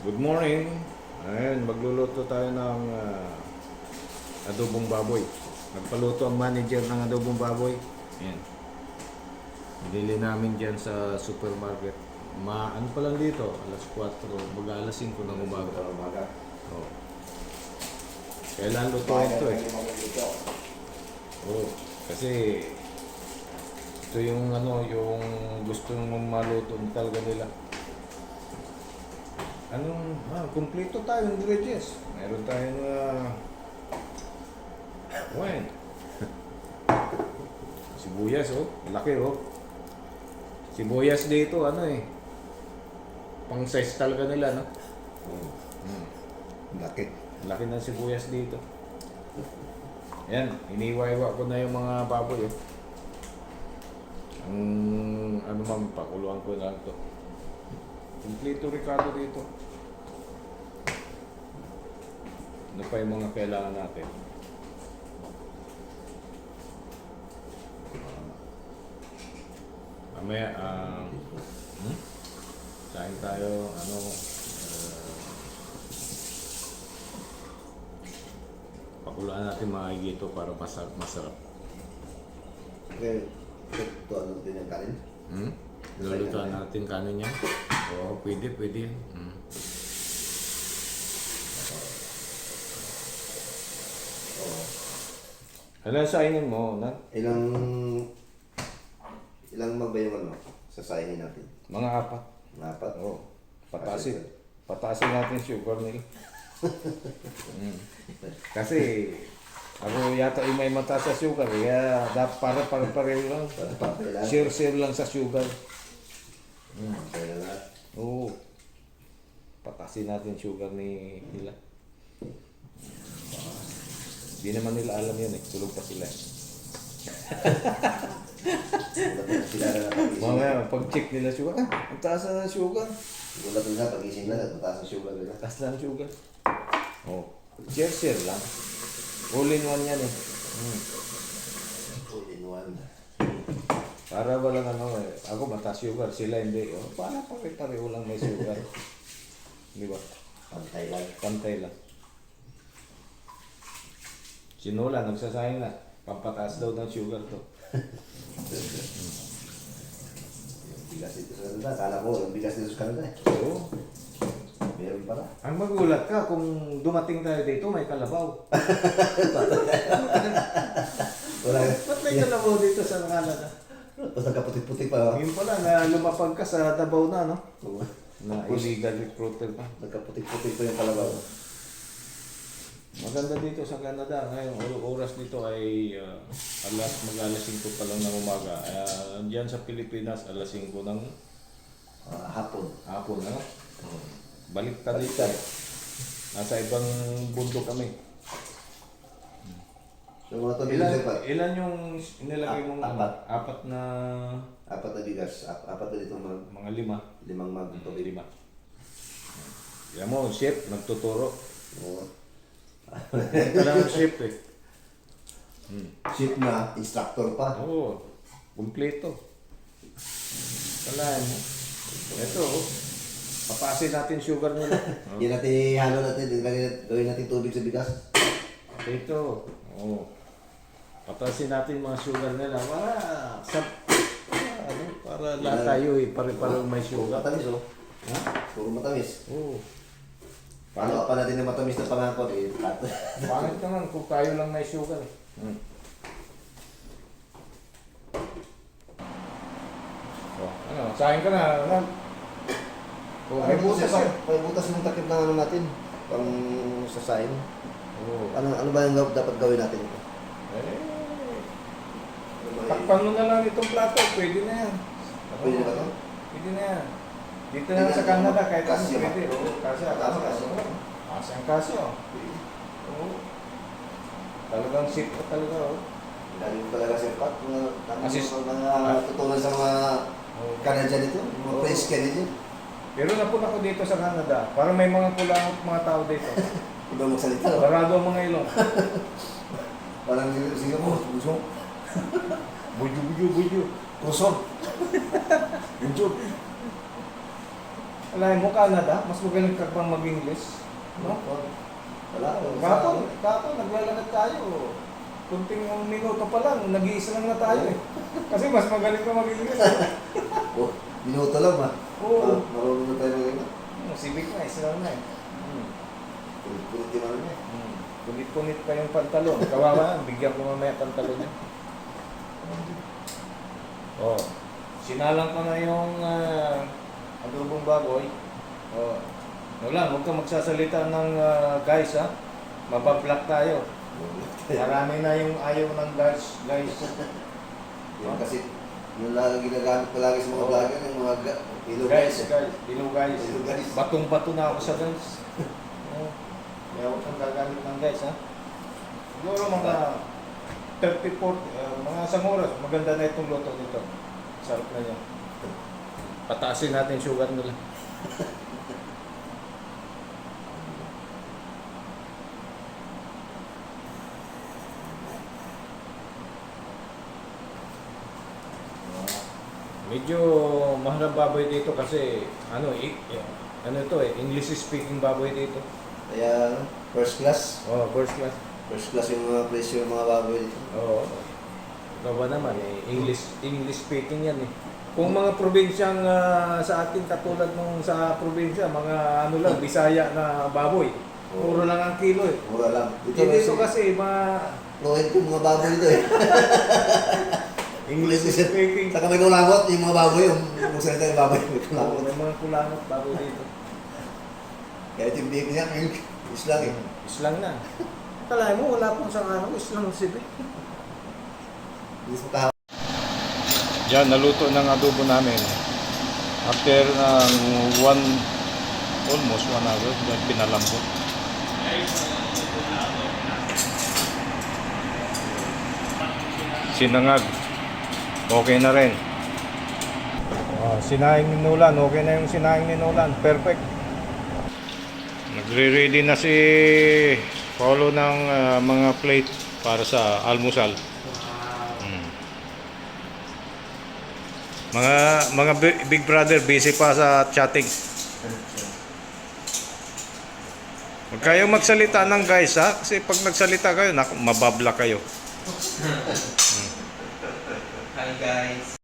Good morning. Ayun, magluluto tayo ng ah, adobong baboy. Nagpaluto ang manager ng adobong baboy. Ayan. Binili namin dyan sa supermarket. Ma, ano pa lang dito? Alas 4, baga alas 5 ng umaga. umaga. Oh. Kailan lutuin ito eh? Oo. Kasi ito yung ano, yung gusto mong maluto talaga nila. Anong, ah, kumpleto tayo ng ingredients. Meron tayong uh, wine. Sibuyas, oh. Laki, oh. Sibuyas dito, ano eh. Pang size talaga nila, no? Hmm. Laki. Laki ng sibuyas dito. Yan, iniwa-iwa ko na yung mga baboy. Eh. Ang ano man, pakuluan ko lang to. Kompleto Ricardo dito. Ano pa yung mga kailangan natin? Mamaya, ah, hmm? Kain tayo, ano, uh, pakuluan natin maigi ito para masarap. masarap. Okay. Ito ano din yung kanin? Hmm? Lulutuan natin kanin yan. Oo, pwede, pwede. Hmm. Oo. Ano sa inin mo, na? Ilang... Ilang mag ba yung ano? Sasayin natin. Mga apat. Apat. Oo. Patasin. Patasin natin sugar nila. hmm. Kasi ako yata yung may mata sa sugar, kaya dapat para para pareho lang. Share-share lang sa sugar. Hmm. Kaya na. Oo. Patasin natin sugar ni nila. Di naman nila alam yun eh. Tulog pa sila. Na sila na napagising. Mamaya, pag check nila sugar, ah, ang taas na ng sugar. Gulat na sila pagising na at mataas ang sugar nila. Taas na ang sugar. Oh. Share lang. All in one yan eh. Hmm. All in one. Para walang ano eh. Ako mataas sugar, sila hindi. Oh, para pare-pareho lang may sugar. Di ba? Pantay lang. Pantay lang. Sinula, nagsasayang na. Pampataas daw ng sugar to. Bigas dito sa kanila. Akala ko yung bigas dito sa kanila eh. Oo. Meron pala. Ang magulat ka kung dumating tayo dito, may kalabaw. Wala. Ba't may kalabaw dito sa Canada? Tapos nagkaputik-putik pa. Yun pala, na lumapag ka sa Davao na, no? Oo. Na illegal recruiter ka. Nagkaputik-putik pa yung kalabaw. Maganda dito sa Canada. Ngayon, or- oras dito ay uh, alas, mag-alas 5 pa lang ng umaga. Uh, diyan sa Pilipinas, alas 5 ng Ah, hapon. hapon, ano? Balik ka dito. Nasa ibang bundok kami. So mga to Ilan, pa. ilan yung inilagay mong Ap- apat. apat na Apat na bigas. Ap- apat na dito mag mga lima? limang mag Ito, lima. Yan mo, chef, nagtuturo. Oo. Ito lang ang chef eh. Hmm. Ship na, instructor pa. Oo, kumpleto. Kalahin mo. Ito, oh. papasin natin sugar nila. Oh. Yan natin halo natin, gawin natin tubig sa bigas. Ito, oh. Patasin natin mga sugar nila para sa para, ano, para lahat tayo eh, pare-parang may Puro sugar. matamis oh. Ha? Puro matamis. Oo. Paano pa natin yung matamis na pangako eh? At, Pangit naman kung tayo lang may sugar. eh. Hmm. Oh, ano, sayang ka na. Ano? Oh, may butas. May butas yung takip ng ano natin. Pang sasayin. Oo. Ano, ano ba yung dapat gawin natin ito? Eh, Ano takpan mo na lang itong plato. Pwede na yan. Pwede na ba? Pwede na yan. Dito na lang sa Canada kahit ano pwede. Kasya. kasya. Oo. Kasya ang kasya. oh. Oo. Talagang sit ka talaga. Oh. Dahil mo talaga sir Pat, mga, Assist- mga, mga tutunan sa mga Oo. Canadian ito, mga. French Canadian. Pero napunta ko dito sa Canada. Parang may mga kulangot mga tao dito. Iba magsalita. oh. Sarado ang mga ilong. Parang Singapore, puso. Buju, buju, buju. Puso. Buju. Alam mo, Canada, mas magaling ka pang mag-English. No? Wala. Kapon, kapon, naglalakad tayo. Kunting minuto pa lang, nag-iisa lang na tayo eh. Kasi mas magaling ka mag-English. Oh, minuto lang ba? Oo. Marunong na tayo. Hmm, Civic na, isa lang na eh. Hmm. Kulit-kulit yung ano niya. Hmm. Punit-punit pa yung pantalon. Kawawa, bigyan ko mamaya pantalon niya. Oh, sinalang ko na yung uh, adobong baboy. Oh, wala, huwag ka magsasalita ng ah, guys ha. Mabablock tayo. Marami na yung ayaw ng guys, guys. Yan kasi, yung lagi ginagamit palagi sa mga Oo. vlogger, yung mga ga- ilo Guys, hello guys. Hello, guys. Batong-bato na ako sa guys. Kaya huwag kang gagamit ng guys ha. Siguro mga 30, 40, uh, mga isang oras, maganda na itong luto nito. Sarap na yan. Pataasin natin sugar nila. Medyo mahal ang baboy dito kasi ano, i- ano ito eh, English speaking baboy dito. Kaya, ano, first class. Oh, first class. First class yung mga presyo ng mga baboy dito. Oo. Ikaw ba naman eh, English English speaking yan eh. Kung mga probinsyang ah, sa atin katulad nung sa probinsya, mga ano lang, Bisaya na baboy. Puro lang ang kilo eh. Mura lang. Dito, dito kasi mga Fluent yung mga baboy dito eh. English speaking. Saka may kulangot yung mga baboy, yung, yung salita yung baboy, may Oo, kulangot. may mga kulangot baboy dito. Yung bacon niya, yung islang eh. Islang na. Kalay mo, wala pong isang araw, islang sibig. Hindi sa kahapon. Yan, naluto ng adobo namin. After ng one, almost one hour, then pinalambot. Sinangag. Okay na rin. Oh, sinahing ni Nolan. Okay na yung sinahing ni Nolan. Perfect. Nagre-ready na si Paulo ng ah, mga plate para sa almusal. Mm. Mga mga bi- big brother busy pa sa chatting. Huwag kayo magsalita ng guys ha kasi pag nagsalita kayo nak mababla kayo. Hi guys.